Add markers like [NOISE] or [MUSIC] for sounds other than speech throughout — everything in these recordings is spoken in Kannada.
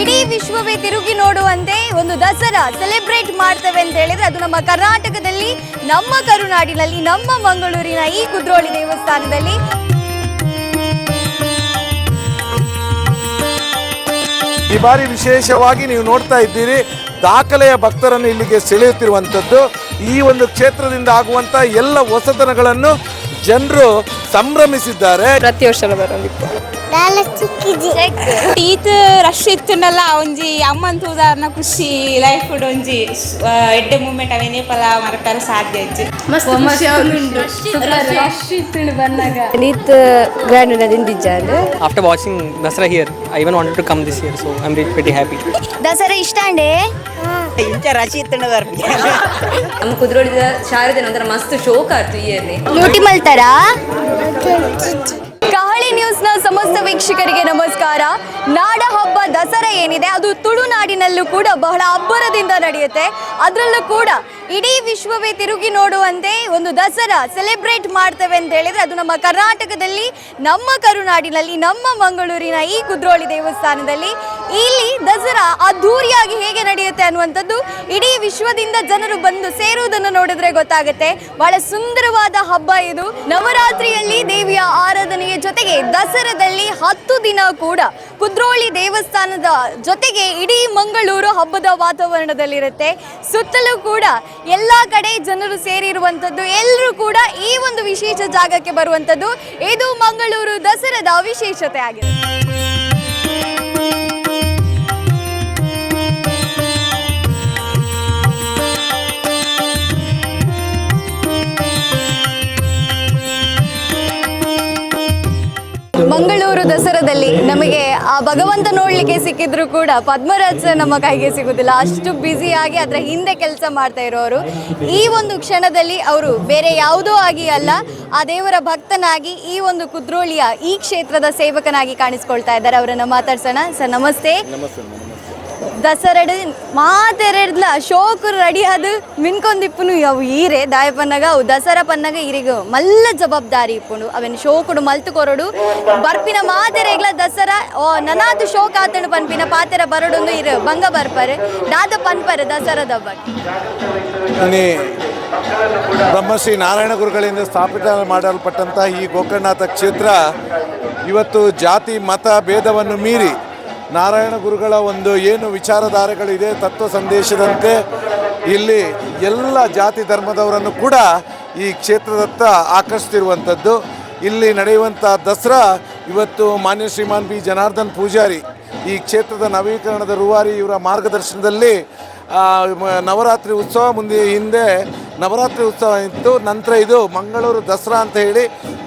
ಇಡೀ ವಿಶ್ವವೇ ತಿರುಗಿ ನೋಡುವಂತೆ ಒಂದು ದಸರಾ ಸೆಲೆಬ್ರೇಟ್ ಮಾಡ್ತೇವೆ ಅಂತ ಹೇಳಿದ್ರೆ ಅದು ನಮ್ಮ ಕರ್ನಾಟಕದಲ್ಲಿ, ನಮ್ಮ ಕರುನಾಡಿನಲ್ಲಿ, ನಮ್ಮ ಮಂಗಳೂರಿನ ಈ ಕುದ್ರೋಳಿ ದೇವಸ್ಥಾನದಲ್ಲಿ. ಈ ಬಾರಿ ವಿಶೇಷವಾಗಿ ನೀವು ನೋಡ್ತಾ ಇದ್ದೀರಿ, ದಾಖಲೆಯ ಭಕ್ತರನ್ನು ಇಲ್ಲಿಗೆ ಸೆಳೆಯುತ್ತಿರುವಂಥದ್ದು. ಈ ಒಂದು ಕ್ಷೇತ್ರದಿಂದ ಆಗುವಂಥ ಎಲ್ಲ ಹೊಸತನಗಳನ್ನು ಜನರು ಸಂಭ್ರಮಿಸಿದ್ದಾರೆ. ಪ್ರತಿ ವರ್ಷ ಟೀತ್ ರಶ್ ಇತ್ತುನಲ್ಲ ಒಂಜಿ ಅಮ್ಮನ್ ತೂದಾರ್ನ ಖುಷಿ ಲೈಫ್ ಫುಡ್ ಒಂಜಿ ಎಡ್ಡೆ ಮೂಮೆಂಟ್ ಅವೇನೇ ಪಲ ಮರಕಾರ ಸಾಧ್ಯ ನೀತ್ grand after watching Dasara here I even wanted to come this this so I am really pretty happy Dasara ಇಷ್ಟ ಅಂಡೆ ನಮ್ಮ ಕುದ್ರೋಳಿದ ಶಾರದೆ ನಂತರ ಮಸ್ತ್ ಶೋಕ್ ಆಯ್ತು ಈ ಇಯರ್ಲಿ ಲೂಟಿ ಮಲ್ತಾರ? ಕಹಳಿ ನ್ಯೂಸ್ನ ಸಮಸ್ತ ವೀಕ್ಷಕರಿಗೆ ನಮಸ್ಕಾರ. ನಾಡ ಹಬ್ಬ ದಸರಾ ಏನಿದೆ ಅದು ತುಳುನಾಡಿನಲ್ಲೂ ಕೂಡ ಬಹಳ ಅಬ್ಬರದಿಂದ ನಡೆಯುತ್ತೆ. ಅದರಲ್ಲೂ ಕೂಡ ಇಡೀ ವಿಶ್ವವೇ ತಿರುಗಿ ನೋಡುವಂತೆ ಒಂದು ದಸರಾ ಸೆಲೆಬ್ರೇಟ್ ಮಾಡ್ತೇವೆ ಅಂತ ಹೇಳಿದ್ರೆ ಅದು ನಮ್ಮ ಕರ್ನಾಟಕದಲ್ಲಿ, ನಮ್ಮ ಕರುನಾಡಿನಲ್ಲಿ, ನಮ್ಮ ಮಂಗಳೂರಿನ ಈ ಕುದ್ರೋಳಿ ದೇವಸ್ಥಾನದಲ್ಲಿ. ಇಲ್ಲಿ ದಸರಾ ಅದ್ಧೂರಿಯಾಗಿ ಹೇಗೆ ನಡೆಯುತ್ತೆ ಅನ್ನುವಂಥದ್ದು ಇಡೀ ವಿಶ್ವದಿಂದ ಜನರು ಬಂದು ಸೇರುವುದನ್ನು ನೋಡಿದ್ರೆ ಗೊತ್ತಾಗುತ್ತೆ. ಬಹಳ ಸುಂದರವಾದ ಹಬ್ಬ ಇದು. ನವರಾತ್ರಿಯಲ್ಲಿ ದೇವಿಯ ಆರಾಧನೆಯ ಜೊತೆಗೆ ದಸರಾದಲ್ಲಿ ಹತ್ತು ದಿನ ಕೂಡ ಕುದ್ರೋಳಿ ದೇವಸ್ಥಾನದ ಜೊತೆಗೆ ಇಡೀ ಮಂಗಳೂರು ಹಬ್ಬದ ವಾತಾವರಣದಲ್ಲಿರುತ್ತೆ. ಸುತ್ತಲೂ ಕೂಡ ಎಲ್ಲ ಕಡೆ ಜನರು ಸೇರಿರುವಂಥದ್ದು, ಎಲ್ಲರೂ ಕೂಡ ಈ ಒಂದು ವಿಶೇಷ ಜಾಗಕ್ಕೆ ಬರುವಂಥದ್ದು. ಇದು ಮಂಗಳೂರು ದಸರಾದ ವಿಶೇಷತೆ ಆಗಿದೆ. ಮಂಗಳೂರು ದಸರಾದಲ್ಲಿ ನಮಗೆ ಆ ಭಗವಂತ ನೋಡ್ಲಿಕ್ಕೆ ಸಿಕ್ಕಿದ್ರು ಕೂಡ ಪದ್ಮರಾಜ್ ನಮ್ಮ ಕೈಗೆ ಸಿಗುದಿಲ್ಲ. ಅಷ್ಟು ಬ್ಯುಸಿಯಾಗಿ ಅದರ ಹಿಂದೆ ಕೆಲಸ ಮಾಡ್ತಾ ಇರೋರು. ಈ ಒಂದು ಕ್ಷಣದಲ್ಲಿ ಅವರು ಬೇರೆ ಯಾವುದೋ ಆಗಿ ಅಲ್ಲ, ಆ ದೇವರ ಭಕ್ತನಾಗಿ ಈ ಒಂದು ಕುದ್ರೋಳಿಯ ಈ ಕ್ಷೇತ್ರದ ಸೇವಕನಾಗಿ ಕಾಣಿಸ್ಕೊಳ್ತಾ ಇದ್ದಾರೆ. ಅವರನ್ನ ಮಾತಾಡ್ಸೋಣ. ಸರ್ ನಮಸ್ತೆ. ದಸರಡು ಮಾತೆರಡ್ಲ ಶೋಕು ರೆಡಿ ಅದು ಮಿನ್ಕೊಂದಿಪ್ಪುನು ಅವು ಈರೆ. ದಾಯ ಪನ್ನಗ, ಅವು ದಸರಾ ಪನ್ನಗ ಈರಿಗ ಮಲ್ಲ ಜವಾಬ್ದಾರಿ ಇಪ್ಪುಂಡು. ಅವನ್ ಶೋಕುಡು ಮಲ್ತು ಕೊರಡು. ಬರ್ಪಿನ ಮಾತೆರೆಗ್ಲ ದಸರಾ ನನಾದು ಶೋಕ ಆತನು ಪನ್ಪಿನ ಪಾತೆರ ಬರಡೊಂದು ಇರು ಬಂಗ ಬರ್ಪರೆ. ದಾದ ಪನ್ಪರೆ ದಸರಾದ ಬಗ್ಗೆ. ಬ್ರಹ್ಮಶ್ರೀ ನಾರಾಯಣ ಗುರುಗಳಿಂದ ಸ್ಥಾಪಿತ ಮಾಡಲ್ಪಟ್ಟಂತಹ ಈ ಗೋಕರ್ಣನಾಥ ಕ್ಷೇತ್ರ ಇವತ್ತು ಜಾತಿ, ಮತ, ಭೇದವನ್ನು ಮೀರಿ ನಾರಾಯಣ ಗುರುಗಳ ಒಂದು ಏನು ವಿಚಾರಧಾರೆಗಳಿದೆ, ತತ್ವ ಸಂದೇಶದಂತೆ ಇಲ್ಲಿ ಎಲ್ಲ ಜಾತಿ ಧರ್ಮದವರನ್ನು ಕೂಡ ಈ ಕ್ಷೇತ್ರದತ್ತ ಆಕರ್ಷಿಸಿರುವಂಥದ್ದು ಇಲ್ಲಿ ನಡೆಯುವಂಥ ದಸರಾ, ಇವತ್ತು ಮಾನ್ಯ ಶ್ರೀಮಾನ್ ಬಿ. ಜನಾರ್ದನ್ ಪೂಜಾರಿ ಈ ಕ್ಷೇತ್ರದ ನವೀಕರಣದ ರೂವಾರಿ ಇವರ ಮಾರ್ಗದರ್ಶನದಲ್ಲಿ ನವರಾತ್ರಿ ಉತ್ಸವ ಮುಂದೆ ಹಿಂದೆ ನವರಾತ್ರಿ ಉತ್ಸವ ಇತ್ತು. ನಂತರ ಇದು ಮಂಗಳೂರು ದಸರಾ ಅಂತ ಹೇಳಿ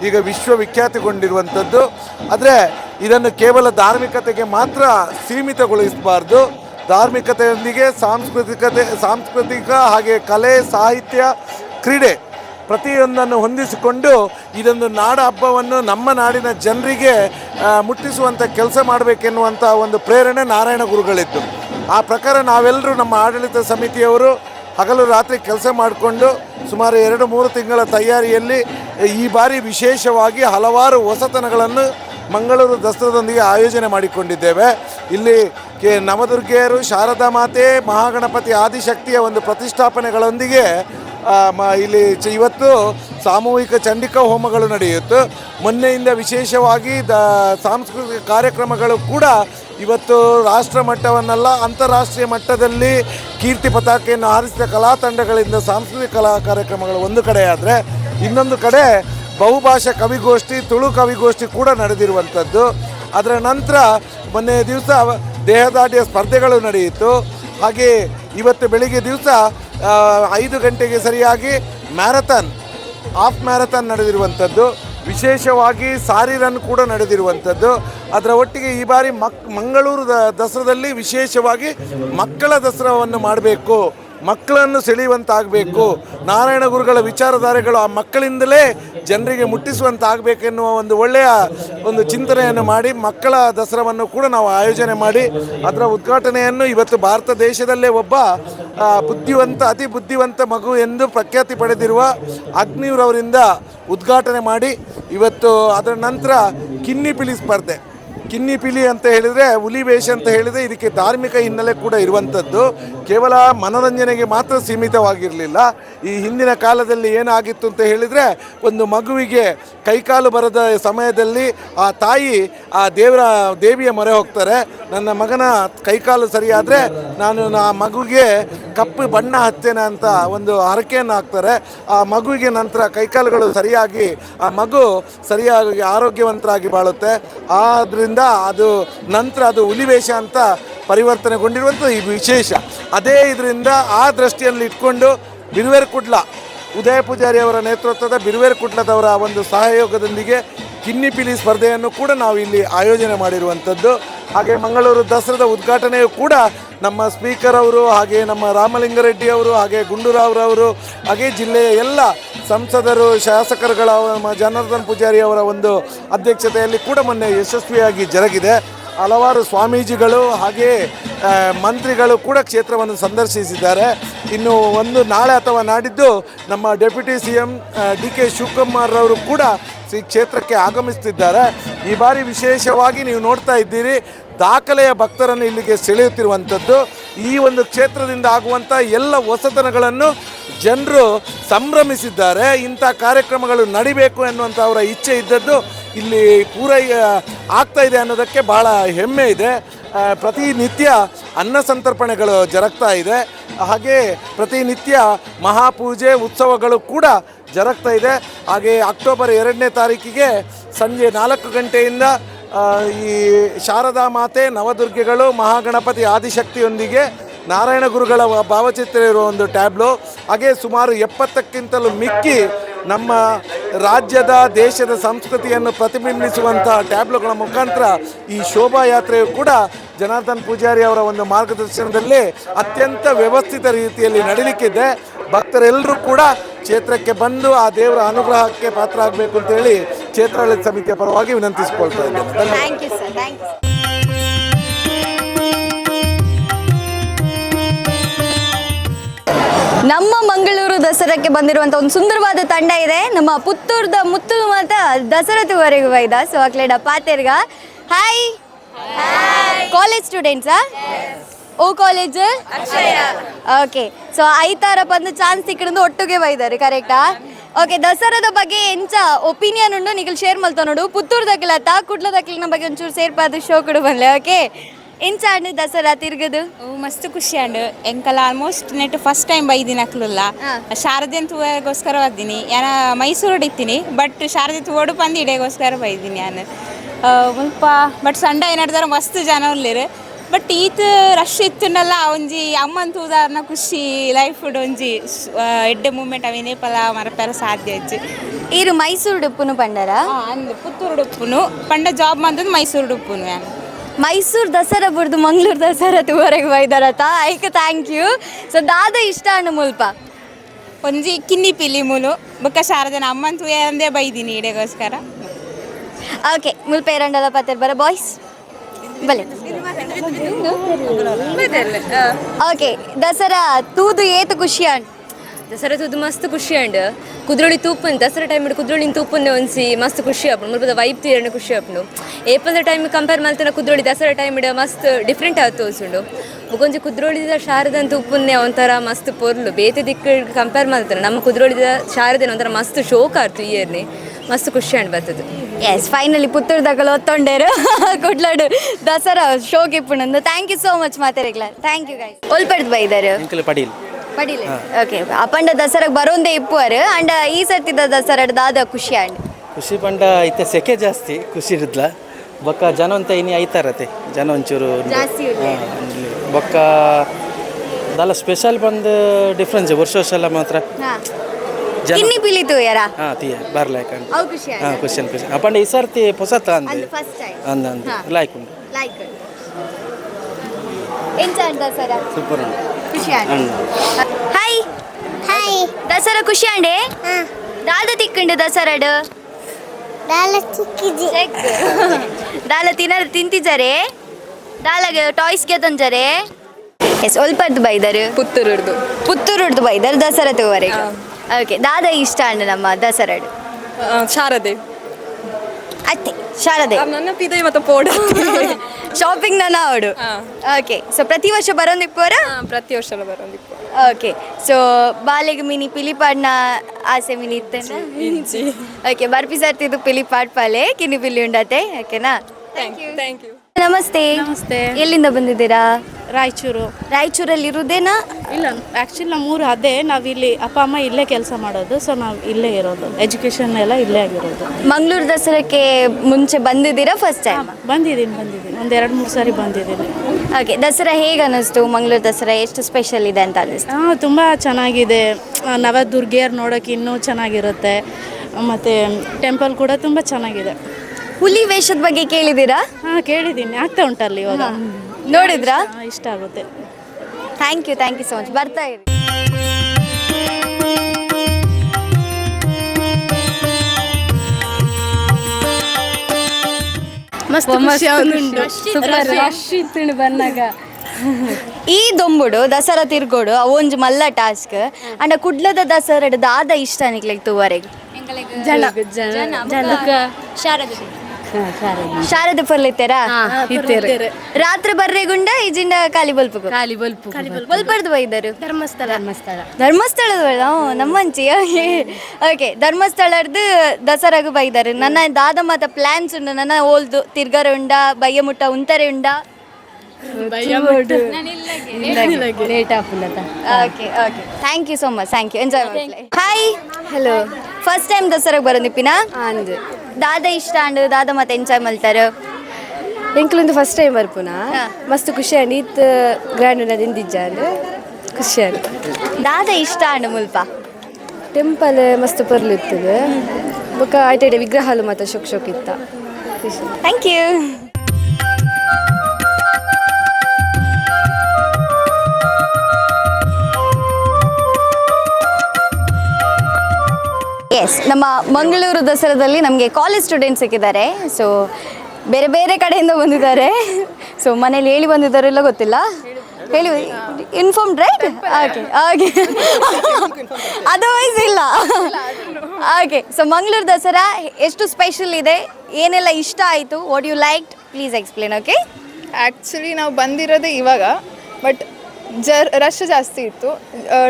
ಈಗ ವಿಶ್ವವಿಖ್ಯಾತಗೊಂಡಿರುವಂಥದ್ದು. ಆದರೆ ಇದನ್ನು ಕೇವಲ ಧಾರ್ಮಿಕತೆಗೆ ಮಾತ್ರ ಸೀಮಿತಗೊಳಿಸಬಾರ್ದು. ಧಾರ್ಮಿಕತೆಯೊಂದಿಗೆ ಸಾಂಸ್ಕೃತಿಕತೆ, ಸಾಂಸ್ಕೃತಿಕ ಹಾಗೆ ಕಲೆ, ಸಾಹಿತ್ಯ, ಕ್ರೀಡೆ ಪ್ರತಿಯೊಂದನ್ನು ಹೊಂದಿಸಿಕೊಂಡು ಇದೊಂದು ನಾಡ ಹಬ್ಬವನ್ನು ನಮ್ಮ ನಾಡಿನ ಜನರಿಗೆ ಮುಟ್ಟಿಸುವಂಥ ಕೆಲಸ ಮಾಡಬೇಕೆನ್ನುವಂಥ ಒಂದು ಪ್ರೇರಣೆ ನಾರಾಯಣ ಗುರುಗಳಿತ್ತು ಆ ಪ್ರಕಾರ ನಾವೆಲ್ಲರೂ ನಮ್ಮ ಆಡಳಿತ ಸಮಿತಿಯವರು ಹಗಲು ರಾತ್ರಿ ಕೆಲಸ ಮಾಡಿಕೊಂಡು ಸುಮಾರು ಎರಡು ಮೂರು ತಿಂಗಳ ತಯಾರಿಯಲ್ಲಿ ಈ ಬಾರಿ ವಿಶೇಷವಾಗಿ ಹಲವಾರು ಹೊಸತನಗಳನ್ನು ಮಂಗಳೂರು ದಸರಾದೊಂದಿಗೆ ಆಯೋಜನೆ ಮಾಡಿಕೊಂಡಿದ್ದೇವೆ. ಇಲ್ಲಿ ಕೆ ನವದುರ್ಗೆಯರು ಶಾರದಾ ಮಾತೆ, ಮಹಾಗಣಪತಿ ಆದಿಶಕ್ತಿಯ ಒಂದು ಪ್ರತಿಷ್ಠಾಪನೆಗಳೊಂದಿಗೆ ಇಲ್ಲಿ ಇವತ್ತು ಸಾಮೂಹಿಕ ಚಂಡಿಕಾ ಹೋಮಗಳು ನಡೆಯಿತು ಮೊನ್ನೆಯಿಂದ ವಿಶೇಷವಾಗಿ ದ, ಸಾಂಸ್ಕೃತಿಕ ಕಾರ್ಯಕ್ರಮಗಳು ಕೂಡ ಇವತ್ತು ರಾಷ್ಟ್ರ ಮಟ್ಟವನ್ನಲ್ಲ, ಅಂತಾರಾಷ್ಟ್ರೀಯ ಮಟ್ಟದಲ್ಲಿ ಕೀರ್ತಿ ಪತಾಕೆಯನ್ನು ಆರಿಸಿದ ಕಲಾ ತಂಡಗಳಿಂದ ಸಾಂಸ್ಕೃತಿಕ ಕಲಾ ಕಾರ್ಯಕ್ರಮಗಳು ಒಂದು ಕಡೆ ಆದರೆ, ಇನ್ನೊಂದು ಕಡೆ ಬಹುಭಾಷಾ ಕವಿಗೋಷ್ಠಿ, ತುಳು ಕವಿಗೋಷ್ಠಿ ಕೂಡ ನಡೆದಿರುವಂಥದ್ದು. ಅದರ ನಂತರ ಮೊನ್ನೆ ದಿವಸ ದೇಹದಾಟಿಯ ಸ್ಪರ್ಧೆಗಳು ನಡೆಯಿತು. ಹಾಗೆ ಇವತ್ತು ಬೆಳಿಗ್ಗೆ ದಿವಸ ಐದು ಗಂಟೆಗೆ ಸರಿಯಾಗಿ ಮ್ಯಾರಥಾನ್ ಹಾಫ್ ಮ್ಯಾರಥಾನ್ ನಡೆದಿರುವಂಥದ್ದು. ವಿಶೇಷವಾಗಿ ಸಾರಿ ರನ್ ಕೂಡ ನಡೆದಿರುವಂಥದ್ದು. ಅದರ ಒಟ್ಟಿಗೆ ಈ ಬಾರಿ ಮಕ್, ಮಂಗಳೂರು ದಸರಾದಲ್ಲಿ ವಿಶೇಷವಾಗಿ ಮಕ್ಕಳ ದಸರಾವನ್ನು ಮಾಡಬೇಕು. ಮಕ್ಕಳನ್ನು ಸೆಳೆಯುವಂತಾಗಬೇಕು. ನಾರಾಯಣ ಗುರುಗಳ ವಿಚಾರಧಾರೆಗಳು ಆ ಮಕ್ಕಳಿಂದಲೇ ಜನರಿಗೆ ಮುಟ್ಟಿಸುವಂತಾಗಬೇಕೆನ್ನುವ ಒಂದು ಒಳ್ಳೆಯ ಒಂದು ಚಿಂತನೆಯನ್ನು ಮಾಡಿ, ಮಕ್ಕಳ ದಸರಾವನ್ನು ಕೂಡ ನಾವು ಆಯೋಜನೆ ಮಾಡಿ, ಅದರ ಉದ್ಘಾಟನೆಯನ್ನು ಇವತ್ತು ಭಾರತ ದೇಶದಲ್ಲೇ ಒಬ್ಬ ಬುದ್ಧಿವಂತ, ಅತಿ ಬುದ್ಧಿವಂತ ಮಗು ಎಂದು ಪ್ರಖ್ಯಾತಿ ಪಡೆದಿರುವ ಅಗ್ನಿಯವರವರಿಂದ ಉದ್ಘಾಟನೆ ಮಾಡಿ, ಇವತ್ತು ಅದರ ನಂತರ ಕಿನ್ನಿಪಿಲಿ ಸ್ಪರ್ಧೆ. ಕಿನ್ನಿ ಪಿಲಿ ಅಂತ ಹೇಳಿದರೆ, ಹುಲಿ ವೇಷ ಅಂತ ಹೇಳಿದರೆ ಇದಕ್ಕೆ ಧಾರ್ಮಿಕ ಹಿನ್ನೆಲೆ ಕೂಡ ಇರುವಂಥದ್ದು. ಕೇವಲ ಮನೋರಂಜನೆಗೆ ಮಾತ್ರ ಸೀಮಿತವಾಗಿರಲಿಲ್ಲ. ಈ ಹಿಂದಿನ ಕಾಲದಲ್ಲಿ ಏನಾಗಿತ್ತು ಅಂತ ಹೇಳಿದರೆ, ಒಂದು ಮಗುವಿಗೆ ಕೈಕಾಲು ಬರದ ಸಮಯದಲ್ಲಿ ಆ ತಾಯಿ ಆ ದೇವರ, ದೇವಿಯ ಮೊರೆ ಹೋಗ್ತಾರೆ. ನನ್ನ ಮಗನ ಕೈಕಾಲು ಸರಿಯಾದರೆ ನಾನು ಆ ಮಗುಗೆ ಕಪ್ಪು ಬಣ್ಣ ಹತ್ತೇನೆ ಅಂತ ಒಂದು ಹರಕೆಯನ್ನು ಹಾಕ್ತಾರೆ. ಆ ಮಗುವಿಗೆ ನಂತರ ಕೈಕಾಲುಗಳು ಸರಿಯಾಗಿ, ಆ ಮಗು ಸರಿಯಾಗಿ ಆರೋಗ್ಯವಂತರಾಗಿ ಬಾಳುತ್ತೆ. ಆದ್ದರಿಂದ ಅದು ನಂತರ ಅದು ಹುಲಿವೇಷ ಅಂತ ಪರಿವರ್ತನೆಗೊಂಡಿರುವಂಥ ಈ ವಿಶೇಷ. ಅದೇ ಇದರಿಂದ ಆ ದೃಷ್ಟಿಯಲ್ಲಿ ಇಟ್ಕೊಂಡು ಬಿರುವೇರ್ ಕುಡ್ಲ, ಉದಯ ಪೂಜಾರಿ ಅವರ ನೇತೃತ್ವದ ಬಿರುವೇರ್ ಕುಡ್ಲದವರ ಒಂದು ಸಹಯೋಗದೊಂದಿಗೆ ಕಿನ್ನಿಪಿಲಿ ಸ್ಪರ್ಧೆಯನ್ನು ಕೂಡ ನಾವು ಇಲ್ಲಿ ಆಯೋಜನೆ ಮಾಡಿರುವಂಥದ್ದು. ಹಾಗೆ ಮಂಗಳೂರು ದಸರಾದ ಉದ್ಘಾಟನೆಯು ಕೂಡ ನಮ್ಮ ಸ್ಪೀಕರ್ ಅವರು ಹಾಗೆ ನಮ್ಮ ರಾಮಲಿಂಗರೆಡ್ಡಿ ಅವರು, ಹಾಗೆ ಗುಂಡೂರಾವ್ರವರು ಹಾಗೆ ಜಿಲ್ಲೆಯ ಎಲ್ಲ ಸಂಸದರು, ಶಾಸಕರುಗಳ ಜನಾರ್ದನ್ ಪೂಜಾರಿ ಅವರ ಒಂದು ಅಧ್ಯಕ್ಷತೆಯಲ್ಲಿ ಕೂಡ ಮೊನ್ನೆ ಯಶಸ್ವಿಯಾಗಿ ಜರುಗಿದೆ. ಹಲವಾರು ಸ್ವಾಮೀಜಿಗಳು ಹಾಗೆ ಮಂತ್ರಿಗಳು ಕೂಡ ಕ್ಷೇತ್ರವನ್ನು ಸಂದರ್ಶಿಸಿದ್ದಾರೆ. ಇನ್ನು ಒಂದು ನಾಳೆ ಅಥವಾ ನಾಡಿದ್ದು ನಮ್ಮ deputy C M D K Shivakumar ಅವರು ಕೂಡ ಈ ಕ್ಷೇತ್ರಕ್ಕೆ ಆಗಮಿಸ್ತಿದ್ದಾರೆ. ಈ ಬಾರಿ ವಿಶೇಷವಾಗಿ ನೀವು ನೋಡ್ತಾ ಇದ್ದೀರಿ ದಾಖಲೆಯ ಭಕ್ತರನ್ನು ಇಲ್ಲಿಗೆ ಸೆಳೆಯುತ್ತಿರುವಂಥದ್ದು. ಈ ಒಂದು ಕ್ಷೇತ್ರದಿಂದ ಆಗುವಂಥ ಎಲ್ಲ ಹೊಸತನಗಳನ್ನು ಜನರು ಸಂಭ್ರಮಿಸಿದ್ದಾರೆ. ಇಂಥ ಕಾರ್ಯಕ್ರಮಗಳು ನಡಿಬೇಕು ಎನ್ನುವಂಥ ಅವರ ಇಚ್ಛೆ ಇದ್ದದ್ದು ಇಲ್ಲಿ ಪೂರೈ ಆಗ್ತಾ ಇದೆ ಅನ್ನೋದಕ್ಕೆ ಭಾಳ ಹೆಮ್ಮೆ ಇದೆ. ಪ್ರತಿನಿತ್ಯ ಅನ್ನ ಸಂತರ್ಪಣೆಗಳು ಜರಗ್ತಾ ಇದೆ. ಹಾಗೆ ಪ್ರತಿನಿತ್ಯ ಮಹಾಪೂಜೆ, ಉತ್ಸವಗಳು ಕೂಡ ಜರಗ್ತಾ ಇದೆ. ಹಾಗೆ ಅಕ್ಟೋಬರ್ ಎರಡನೇ ತಾರೀಕಿಗೆ ಸಂಜೆ ನಾಲ್ಕು ಗಂಟೆಯಿಂದ ಈ ಶಾರದಾ ಮಾತೆ, ನವದುರ್ಗೆಗಳು, ಮಹಾಗಣಪತಿ ಆದಿಶಕ್ತಿಯೊಂದಿಗೆ ನಾರಾಯಣ ಗುರುಗಳ ಭಾವಚಿತ್ರ ಇರುವ ಒಂದು ಟ್ಯಾಬ್ಲೋ. ಹಾಗೆ ಸುಮಾರು ಎಪ್ಪತ್ತಕ್ಕಿಂತಲೂ ಮಿಕ್ಕಿ ನಮ್ಮ ರಾಜ್ಯದ, ದೇಶದ ಸಂಸ್ಕೃತಿಯನ್ನು ಪ್ರತಿಬಿಂಬಿಸುವಂಥ ಟ್ಯಾಬ್ಲೋಗಳ ಮುಖಾಂತರ ಈ ಶೋಭಾಯಾತ್ರೆಯು ಕೂಡ ಜನಾರ್ದನ್ ಪೂಜಾರಿ ಅವರ ಒಂದು ಮಾರ್ಗದರ್ಶನದಲ್ಲಿ ಅತ್ಯಂತ ವ್ಯವಸ್ಥಿತ ರೀತಿಯಲ್ಲಿ ನಡೀಲಿಕ್ಕಿದೆ. ಭಕ್ತರೆಲ್ಲರೂ ಕೂಡ ಕ್ಷೇತ್ರಕ್ಕೆ ಬಂದು ಆ ದೇವರ ಅನುಗ್ರಹಕ್ಕೆ ಪಾತ್ರ ಆಗಬೇಕು ಅಂತೇಳಿ ಕ್ಷೇತ್ರಾಡಳಿತ ಸಮಿತಿಯ ಪರವಾಗಿ ವಿನಂತಿಸಿಕೊಳ್ತಾ ಇದ್ದೇನೆ. ನಮ್ಮ ಮಂಗಳೂರು ದಸರಾಕ್ಕೆ ಬಂದಿರುವಂತ ಒಂದು ಸುಂದರವಾದ ತಂಡ ಇದೆ. ನಮ್ಮ ಪುತ್ತೂರ್ದ ಮುತ್ತು ಮಾತ ದಸರದವರೆಗೂ ವೈದ. ಸೊ ಅಕ್ಲೇಡ ಪಾತೆರ್ಗ. ಹಾಯ್ ಕಾಲೇಜ್ ಸ್ಟೂಡೆಂಟ್ಸಾ ಓ ಕಾಲೇಜ್ ಓಕೆ ಸೊ ಐತಾರ ಬಂದು ಚಾನ್ಸ್ ಸಿಕ್ಕಿದ್ದು ಒಟ್ಟಿಗೆ ಬೈದಾರೆ ಕರೆಕ್ಟಾ ಓಕೆ ದಸರಾದ ಬಗ್ಗೆ ಎಂಚ ಒಪಿನಿಯನ್ ಉಂಡು ನಿಗಲ್ ಶೇರ್ ಮಲ್ತ ನೋಡು. ಪುತ್ತೂರು ದಕ್ಲತ್ತ ಕುಡ್ಲ ದಕ್ಲಿನ ಬಗ್ಗೆ ಒಂಚೂರು ಸೇರ್ಪಾದ ಶೋ ಕೊಡು ಬಂದ್ಲೆ ಓಕೆ ಎಂಚ ಆಂಡ್ ದಸರಾ ತಿರ್ಗದು? ಓ ಮಸ್ತ್ ಖುಷಿ ಅಂಡ್ ಎಂಕಲ ಆಲ್ಮೋಸ್ಟ್ ನೆಟ್ ಫಸ್ಟ್ ಟೈಮ್ ಬೈದಿನ ಅಕ್ಲಲ್ಲ. ಶಾರದೆ ತೂವಗೋಸ್ಕರ ಬದ್ದೀನಿ ಯಾನ ಮೈಸೂರು ಇತ್ತೀನಿ ಬಟ್ ಶಾರದೆ ತೂವಡು ಪಂದಿಡೆಗೋಸ್ಕರ ಬೈದಿನಿ ನಾನು ಮುಲ್ಪ ಬಟ್ ಸಂಡ ಏನಾಡ್ದಾರ ಮಸ್ತ್ ಜನ ಉಳ್ಳೇರು ಬಟ್ ಈತ ರಶ್ ಇತ್ತುನಲ್ಲ ಒಂಜಿ ಅಮ್ಮನ್ ತೂದಾರ್ನ ಖುಷಿ ಲೈಫ್ ಒಂಜಿ ಎಡ್ಡೆ ಮೂಮೆಂಟ್ ಅವಿನೇಪಲ ಮರಪೆರ ಸಾಧ್ಯ ಇಜ್ಜಿ. ಇರು ಮೈಸೂರು ಡುಪ್ಪುನು ಪಂಡರ? ಅಂದ್ ಪುತ್ತೂರು ಡುಪ್ಪುನು. ಪಂಡ ಜಾಬ್ ಮಂದದ್ದು ಮೈಸೂರು ಡುಪ್ಪುನು ಯಾನ್. ಮೈಸೂರು ದಸರಾ ಬುರ್ದು ಮಂಗಳೂರು ದಸರಾ ತೂವರೆಗೆ ಬೈದಾರತ್ತ ಐಕ ಥ್ಯಾಂಕ್ ಯು ಸೊ ದಾದ ಇಷ್ಟ ಅಣ್ಣ ಮುಲ್ಪ? ಒಂಜಿ ಕಿನ್ನಿ ಪಿಲಿ ಮುಲು. ಬುಕ್ಕ ಶಾರದನ ಅಮ್ಮನ್ ತೂಯಂದೇ ಬೈದಿನಿ ಇಡೆಗೋಸ್ಕರ ಓಕೆ ಮುಲ್ಪ ಎರಡಲ್ಲ ಪತ್ತರ ಬರ ಬಾಯ್ಸ್ ಬಲೆ ಓಕೆ ದಸರಾ ತೂದು ಏತು ಖುಷಿ ಆಂಡ್ ದಸರಾ ತೂದು ಮಸ್ತ್ ಖುಷಿ ಅಂಡ್ ಕುದ್ರೋಳಿ ತೂಪನ್ ದಸರಾ ಟೈಮ್ ಕುದ್ರೋಳಿನ ತೂಪನ್ನ ಒಂದ್ಸಿ ಮಸ್ತ್ ಖುಷಿ ಆಪುಂಡು ಮುಲ್ಪದ ವೈಬ್ ತೀರ್ನೆ ಖುಷಿ ಆಪುಂಡು ಏಪಂದ ಟೈಮ್ ಕಂಪೇರ್ ಮಲ್ತನ ಕುದ್ರೋಳಿ ದಸರಾ ಟೈಮ್ ಮಸ್ತ್ ಡಿಫ್ರೆಂಟ್ ಆಗಿ ತೋರಿಸುಂಡು ಮುಗೊಂಜಿ ಕುದ್ರೋಳಿದ ಶಾರದನ್ ತೂಪನ್ನೆ ಒಂಥರ ಮಸ್ತ್ ಪೊರ್ಲು ಬೇತೆ ದಿಕ್ಕ ಕಂಪೇರ್ ಮಾಡ್ತಾರೆ ನಮ್ಮ ಕುದ್ರೋಳಿದ ಶಾರದನ ಒಂಥರ ಮಸ್ತ್ ಶೋಕ್ ಆರ್ತು ಇಯರ್ನಿ ಮಸ್ತ್ ಖುಷಿ ಅಂಡ್ ಬರ್ತದೆ. ಎಸ್ ಫೈನಲಿ ಪುತ್ತೂರ್ದಾಗಲು ಒತ್ತೊಂಡೇರು ಕುಡ್ಲಾಡು ದಸರಾ ಶೋ ಪುಣಂದು ಥ್ಯಾಂಕ್ ಯು ಸೋ ಮಚ್ ಮಾತಾಡಿಗ್ಲ ಥ್ಯಾಂಕ್ ಯು ಗೈಸ್ ಒಲ್ಪಡ್ದು ಬೈದಾರು? ಪಡೀಲ್ ಪಡೀಲ್ ಪಡಿಲೆ ಓಕೆ ಅಪಂಡ ದಸರಾಗ ಬರೋಂದೇ ಇಪ್ಪುವರು. ಅಂಡ್ ಈ ಸರ್ತಿದ ದಸರಾ ದಾದ ಖುಷಿ ಅಂಡ್? ಖುಷಿ ಪಂಡ ಐತೆ ಸೆಕೆ ಜಾಸ್ತಿ ಖುಷಿ ಇರುದ್ಲ. ಬೊಕ್ಕ ಜನ ಅಂತ ಇನಿ ಐತಾರತೆ. ಜನ ಒಂಚೂರು. ಬೊಕ್ಕ ದಾಲ ಸ್ಪೆಷಲ್ ಬಂದು ಡಿಫ್ರೆನ್ಸ್ ವರ್ಷ ವರ್ಷ ಎಲ್ಲ ಮಾತ್ರ. ಹಾ ಕಿನ್ನಿ ಪಿಲಿತು ಯಾರ? ಹಾ ತೀಯ ಬರ್ಲಾಯ್ಕ ಅವು ಖುಷಿ ಹಾ ಕ್ವೆಶ್ಚನ್ ಖುಷಿ ಅಪ್ಪಂಡ ಈ ಸರ್ತಿ ಪೊಸತ ಅಂತ ಅಂದ್ರೆ ಫಸ್ಟ್ ಟೈಮ್ ಅಂದ ಅಂದ. ಲೈಕ್ ಲಾಯ್ಕ್ ಉಂಟು. ಲೈಕ್ ಎಂತ ಅಂತ ದಸರಾ? ಸೂಪರ್ ಉಂಟು. ಖುಷಿ ಅಂಡೆ ಹಾಯ್ ಹಾಯ್ ದಸರಾ ಖುಷಿ ಅಂಡೆ ದಾದ ತಿಕ್ಕಂಡು ದಸರಾಡು? ದಾಲ ತಿನ್ನರು ತಿಂತಿದ್ದಾರೆ ದಾಲಗೆ ಟಾಯ್ಸ್ಗೆ ಜರೆ ಎಸ್ ಒಲ್ಪದ್ದು ಬೈದರು. ಪುತ್ತೂರು ಪುತ್ತೂರುಡ್ದು ಬೈದರು ದಸರಾ ತಗೋವರೆಗೆ. ಓಕೆ ದಾದ ಇಷ್ಟ ಅಣ್ಣ ನಮ್ಮ ದಸರಾಡು ಶಾರದೆ. ಅತ್ತೆ ಶಾರದೆ. ನನ್ನ ಪಿದೆ ಮತ್ತು ಪೋಡ ಶಾಪಿಂಗ್ ನನ್ನ ಅವಡು ಓಕೆ ಸೊ ಪ್ರತಿ ವರ್ಷ ಬರೋಂದಿಪ್ಪೋರ ಪ್ರತಿ ವರ್ಷ ಬರೋದಿಪ್ಪ ಓಕೆ ಸೊ ಬಾಲೆಗೆ ಮಿನಿ ಪಿಲಿಪಾಡ್ನ ಆಸೆ ಮಿನಿ ಇತ್ತೇನ? ಓಕೆ ಬರ್ಪಿ ಸರ್ತಿದ್ದು ಪಿಲಿಪಾಡ್ ಪಾಲೆ ಕಿನಿ ಪಿಲಿ ಉಂಡತೆ ಓಕೆನಾ ಥ್ಯಾಂಕ್ ಯು ಥ್ಯಾಂಕ್ ಯು ನಮಸ್ತೆ. ನಮಸ್ತೆ. ಎಲ್ಲಿಂದ ಬಂದಿದ್ದೀರಾ? ರಾಯಚೂರು. ರಾಯಚೂರಲ್ಲಿ ಇರೋದೇನಾ ಇಲ್ಲ ಆ್ಯಕ್ಚುಲಿ ನಮ್ಮೂರು ಅದೇ. ನಾವಿಲ್ಲಿ ಅಪ್ಪ ಅಮ್ಮ ಇಲ್ಲೇ ಕೆಲಸ ಮಾಡೋದು. ಸೊ ನಾವು ಇಲ್ಲೇ ಇರೋದು. ಎಜುಕೇಷನ್ ಎಲ್ಲ ಇಲ್ಲೇ ಆಗಿರೋದು. ಮಂಗಳೂರು ದಸರಾಕ್ಕೆ ಮುಂಚೆ ಬಂದಿದ್ದೀರಾ ಫಸ್ಟ್ ಟೈಮ್ ಬಂದಿದ್ದೀನಿ ಬಂದಿದ್ದೀನಿ. ಒಂದು ಎರಡು ಮೂರು ಸಾರಿ ಬಂದಿದ್ದೀನಿ. ಓಕೆ ದಸರಾ ಹೇಗೆ ಅನ್ನಿಸ್ತು ಮಂಗಳೂರು ದಸರಾ ಎಷ್ಟು ಸ್ಪೆಷಲ್ ಇದೆ ಅಂತ ಅನ್ನಿಸ್ತು? ಹಾಂ ತುಂಬ ಚೆನ್ನಾಗಿದೆ. ನವದುರ್ಗಿಯರು ನೋಡೋಕೆ ಇನ್ನೂ ಚೆನ್ನಾಗಿರುತ್ತೆ. ಮತ್ತು ಟೆಂಪಲ್ ಕೂಡ ತುಂಬ ಚೆನ್ನಾಗಿದೆ. ಹುಲಿ ವೇಷದ ಬಗ್ಗೆ ಕೇಳಿದ್ದೀರಾ? ಹಾ ಕೇಳಿದ್ದೀನಿ. ಆಗ್ತಾ ಉಂಟಲ್ಲಿ ಇವಾಗ. ನೋಡಿದ್ರಾ? ಹಾ, ಇಷ್ಟ ಆಗುತ್ತೆ. Thank you thank you so much ಬರ್ತಾ ಇರಿ. ಈ ದೊಂಬುಡು ದಸರಾ ತಿರ್ಗೋಡು ಅವೊಂಜಿ ಮಲ್ಲ ಟಾಸ್ಕ್. ಅಂಡ ಕುಡ್ಲದ ದಸರಾಡ್ ದಾದ ಇಷ್ಟ ನಿಕ್ಲೆಗ್ ತೂವರೆಗೆ? ಶಾರದೆ. ಪರ್ಲಿತ್ತೇರಾ ರಾತ್ರಿ ಬರ್ರೆಗುಂಡ ಇಜಿಂಡ ಕಾಲಿ ಬಲ್ಪು ಕಾಲಿ ಬಲ್ಪು ಬಲ್ಪರ್ದು ಬೈದರು. ಧರ್ಮಸ್ಥಳ. ಧರ್ಮಸ್ಥಳ. ಧರ್ಮಸ್ಥಳದ ಬೈದ ನಮ್ಮಂಚಿ ಓಕೆ. ಧರ್ಮಸ್ಥಳದ ದಸರಾಗ ಬೈದರು. ನನ್ನ ದಾದ ಮಾತ ಪ್ಲಾನ್ಸ್ ಉಂಡು ನನ್ನ ಓಲ್ದು ತಿರ್ಗರ ಉಂಡ ಬಯ್ಯ ಮುಟ್ಟ ಉಂತರೆ ಉಂಡ? Okay okay. Thank you so much thank you enjoy hi hello first time ದಸರಾಗ ಬರೋದಿಪ್ಪಿನ ಅಂದ್. ದಾದ ಇಷ್ಟ ಅಂಡ್ ದಾದ ಮತ್ತೆ ಎಂಜಾಯ್ ಮಲ್ತಾರೆ? ಎಂಕ್ಲೊಂದು ಫಸ್ಟ್ ಟೈಮ್ ಬರ್ಪುನ. ಮಸ್ತ್ ಖುಷಿ ಅಂಡ್ ಈತ್ ಗ್ರ್ಯಾಂಡ್ ಉಂಡದು ಇಂದಿಜ್ಜ ಅಂಡ್ ಖುಷಿ ಅಂಡ್ ದಾದ ಇಷ್ಟ ಅಂಡ್ ಮುಲ್ಪ? ಟೆಂಪಲ್ ಮಸ್ತ್ ಪರ್ಲಿತ್ತದೆ ಬೊಕ ಐಟೈಡೆ ವಿಗ್ರಹಾಲು ಮಾತ ಶೋಕ್ ಶೋಕ್ ಇತ್ತ. ಥ್ಯಾಂಕ್ ಯು ಎಸ್ ನಮ್ಮ ಮಂಗಳೂರು ದಸರಾದಲ್ಲಿ ನಮಗೆ ಕಾಲೇಜ್ ಸ್ಟೂಡೆಂಟ್ ಸಿಕ್ಕಿದ್ದಾರೆ. ಸೊ ಬೇರೆ ಬೇರೆ ಕಡೆಯಿಂದ ಬಂದಿದ್ದಾರೆ. ಸೊ ಮನೇಲಿ ಹೇಳಿ ಬಂದಿದ್ದಾರೆ ಇಲ್ಲ ಗೊತ್ತಿಲ್ಲ. ಹೇಳಿ informed right okay okay otherwise ಇಲ್ಲ. ಓಕೆ ಸೊ ಮಂಗಳೂರು ದಸರಾ ಎಷ್ಟು ಸ್ಪೆಷಲ್ ಇದೆ? ಏನೆಲ್ಲ ಇಷ್ಟ ಆಯಿತು? What you like please explain okay actually ನಾವು ಬಂದಿರೋದೇ ಇವಾಗ ಬಟ್ ಜರ್ ರಶ್ ಜಾಸ್ತಿ ಇತ್ತು.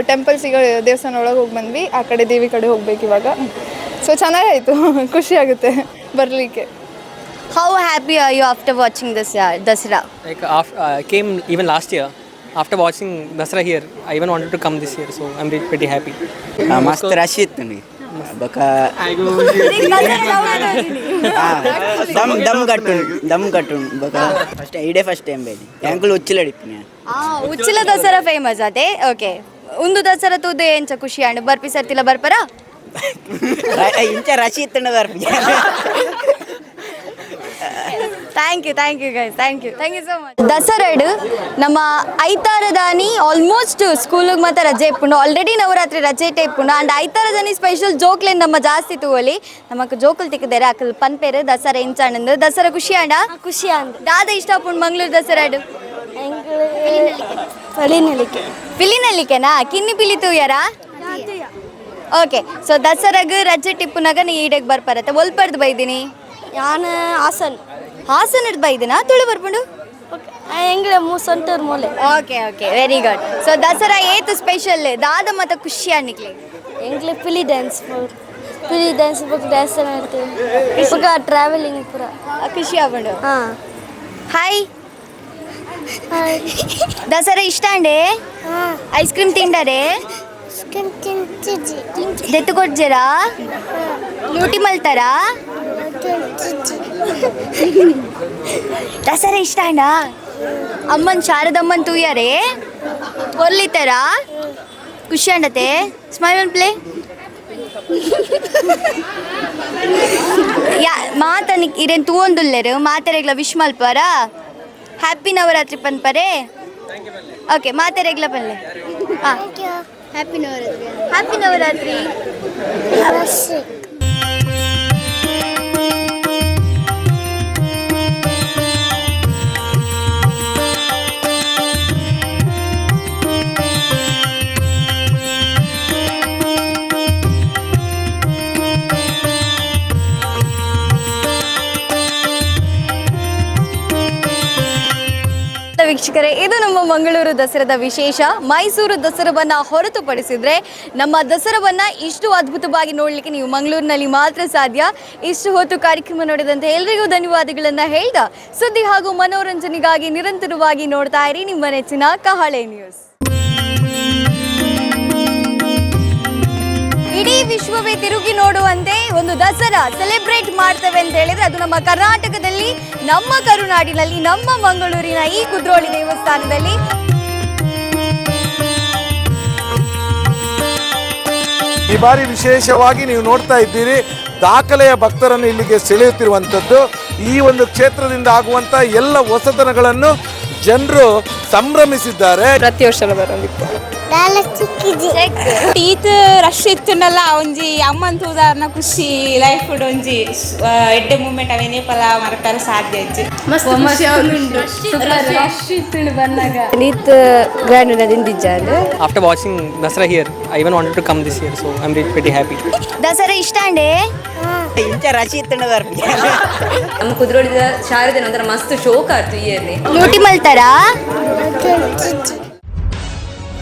ಟೆಂಪಲ್ಸಿಗೆ ದೇವಸ್ಥಾನ ಒಳಗೆ ಹೋಗಿ ಬಂದ್ವಿ. ಆ ಕಡೆ ದೇವಿ ಕಡೆ ಹೋಗ್ಬೇಕು ಇವಾಗ. ಸೊ ಚೆನ್ನಾಗಾಯಿತು. [LAUGHS] ಖುಷಿ ಆಗುತ್ತೆ ಬರಲಿಕ್ಕೆ. How happy are you after watching this Dasara like of came even last year after watching Dasara here I even wanted to come this year so I am happy. ಆ, ಮಸ್ತ್ ರಶ್ ಇತ್ತು ಬಕ [LAUGHS] ದಮ್ ದಮ್ ಕಟ್ಟು ದಮ್ ಕಟ್ಟು ಬಕ. ಫಸ್ಟ್ ಐಡೇ ಫಸ್ಟ್ ಟೈಮ್ ಬೇಡಿ ಯಾಂಕಲ್ ಉಚ್ಚಿಲಡಿಪ್ಪು ನೀ ಉಚ್ಚಿಲ ದಸರಾ ಫೇಮಸ್ ಅದೇ? ಓಕೆ ಒಂದು ದಸರಾ ತೂದು ಎಂಚ ಖುಷಿ ಅಂಡ್ ಬರ್ಪಿ ಸರ್ತಿಲ್ಲ ಬರ್ಪರ? [LAUGHS] ಇಂಚ ರಶಿ ಇತ್ತಣ್ಣ barfi. Thank you thank you guys thank you thank you so much ದಸರಾಡು ನಮ್ಮ ಐತಾರದಾನಿ ಆಲ್ಮೋಸ್ಟ್ ಸ್ಕೂಲಿಗೆ ಮಾತ್ರ ರಜೆ ಇಪ್ಪುಂಡು ಆಲ್ರೆಡಿ ನವರಾತ್ರಿ ರಜೆ ಇಟ್ಟೆ ಇಪ್ಪುಂಡು ಅಂಡ್ ಐತಾರದಾನಿ ಸ್ಪೆಷಲ್ ಜೋಕ್ಲೇನ್ ನಮ್ಮ ಜಾಸ್ತಿ ತೂವಲಿ ನಮಕ್ ಜೋಕಲ್ ತಿಕ್ಕಿದ್ದಾರೆ ಅಕ್ಕಲ್ ಪನ್ಪೇರು ದಸರಾ ಎಂಚಾಣಂದು ದಸರಾ ಖುಷಿ ಅಣ್ಣ ಖುಷಿ ಅಣ್ಣ ದಾದ ಇಷ್ಟ ಪುಂಡು ಮಂಗಳೂರು ದಸರಾಡು ಪಿಲಿನಲ್ಲಿಕೆನಾ ಕಿನ್ನಿ ಪಿಲಿ ತೂಯರಾ? ಓಕೆ ಸೊ ದಸರಾಗ ರಜೆ ಟಿಪ್ಪುನಾಗ ನೀ ಈಡೇಗೆ ಬರ್ಪರತ್ತೆ ಒಲ್ಪರ್ದು ಬೈದಿನಿ? ಯಾನ ಹಾಸನ್. ಹಾಸನ ಹಿಡ್ದು ಬೈದಿನಾ? ತುಳು ಓಕೆ ಎಂಗ್ಲೆ ಮೂ ಸಂತೂರ್ ಮೂಲೆ. Okay okay very good so Dasara ಏತು special ದಾದ ಮತ ಖುಷಿ ಅನ್ನಿಕ್ಲಿ. ಎಂಗ್ಲೆ ಪಿಲಿ ಡ್ಯಾನ್ಸ್ ಪಿಲಿ ಡ್ಯಾನ್ಸ್ ಬುಕ್ ಡ್ಯಾನ್ಸ್ ಮಾಡ್ತೀವಿ. ಟ್ರಾವೆಲಿಂಗ್ ಪೂರ. ಖುಷಿ ಆಗ್ಬಿಡು. ಹಾಂ. ಹಾಯ್ ದಸರಾ ಇಷ್ಟ ಅಂಡೆ? ಐಸ್ ಕ್ರೀಮ್ ತಿಂಡರೆ ದೆತ್ತು ಕೊಡ್ಜರ ಲೂಟಿ ಮಲ್ತಾರ? ದಸರಾ ಇಷ್ಟ ಅಣ್ಣ ಅಮ್ಮನ್ ಶಾರದಮ್ಮನ್ ತೂಯಾರೆ? ಒಲ್ಲಿತಾರ ಖುಷಿ ಅಂಡತೆ? ಸ್ಮೈಲ್ ಒನ್ ಪ್ಲೇ ಯಾ ಮಾತನಿಕ್ ಇರೇನ್ ತೂವೊಂದುಲ್ಲೆರು? ಮಾತೆರೆಗ್ಲ ವಿಶ್ ಮಲ್ಪಾರ ಹ್ಯಾಪಿ ನವರಾತ್ರಿ ಪನ್ಪರೆ ಓಕೆ ಮಾತೆರೆಗ್ಲ ಹಾಂ ಹ್ಯಾಪಿ ನವರಾತ್ರಿ ಹ್ಯಾಪಿ ನವರಾತ್ರಿ ವೀಕ್ಷಕರೇ, ಇದು ನಮ್ಮ ಮಂಗಳೂರು ದಸರಾದ ವಿಶೇಷ. ಮೈಸೂರು ದಸರಾವನ್ನ ಹೊರತುಪಡಿಸಿದರೆ ನಮ್ಮ ದಸರಾವನ್ನ ಇಷ್ಟು ಅದ್ಭುತವಾಗಿ ನೋಡಲಿಕ್ಕೆ ನೀವು ಮಂಗಳೂರಿನಲ್ಲಿ ಮಾತ್ರ ಸಾಧ್ಯ. ಇಷ್ಟು ಹೊತ್ತು ಕಾರ್ಯಕ್ರಮ ನೋಡಿದಂತೆ ಎಲ್ರಿಗೂ ಧನ್ಯವಾದಗಳನ್ನು ಹೇಳ್ದ ಸುದ್ದಿ ಹಾಗೂ ಮನೋರಂಜನೆಗಾಗಿ ನಿರಂತರವಾಗಿ ನೋಡ್ತಾ ಇರಿ ನಿಮ್ಮ ನೆಚ್ಚಿನ ಕಹಳೆ ನ್ಯೂಸ್ ಇಡೀ ವಿಶ್ವವೇ ತಿರುಗಿ ನೋಡುವಂತೆ ಒಂದು ದಸರಾ ಸೆಲೆಬ್ರೇಟ್ ಮಾಡ್ತೇವೆ ಅಂತ ಹೇಳಿದ್ರೆ ಅದು ನಮ್ಮ ಕರ್ನಾಟಕದಲ್ಲಿ ನಮ್ಮ ಕರುನಾಡಿನಲ್ಲಿ ನಮ್ಮ ಮಂಗಳೂರಿನ ಈ ಕುದ್ರೋಳಿ ದೇವಸ್ಥಾನದಲ್ಲಿ. ಈ ಬಾರಿ ವಿಶೇಷವಾಗಿ ನೀವು ನೋಡ್ತಾ ಇದ್ದೀರಿ ದಾಖಲೆಯ ಭಕ್ತರನ್ನು ಇಲ್ಲಿಗೆ ಸೆಳೆಯುತ್ತಿರುವಂಥದ್ದು. ಈ ಒಂದು ಕ್ಷೇತ್ರದಿಂದ ಆಗುವಂಥ ಎಲ್ಲ ಹೊಸತನಗಳನ್ನು ಜನರು ಸಂಭ್ರಮಿಸಿದ್ದಾರೆ. ಪ್ರತಿ ವರ್ಷ ಈತ್ ರಶ್ ಇತ್ತುಂಡಲ್ಲ ಒಂಜಿ ಅಮ್ಮನ್ ತೂದಾರ್ನ ಖುಷಿ ಲೈಫ್ ಒಂಜಿ ಎಡ್ಡೆ ಮೂಮೆಂಟ್ ಅವೇನೇ ಪಲ ಮರಕಾರ ಸಾಧ್ಯ ನೀತ್ ಗ್ರ್ಯಾಂಡ್ ದಿಂದಿಜ್ಜಾಂಡ್ After watching Dasara here, I even wanted to come this year, so I'm really pretty happy Dasara ಇಷ್ಟ ಅಂಡೆ? ಇಂಚ ರಶ್ ಇತ್ತುಂಡ ಬರ್ಪಿ ನಮ್ಮ ಕುದ್ರೋಳಿದ ಶಾರದೆ ಒಂಥರ ಮಸ್ತ್ ಶೋಕ್ ಆಯ್ತು ಈ ಇಯರ್ಲಿ ಲೂಟಿ ಮಲ್ತಾರಾ?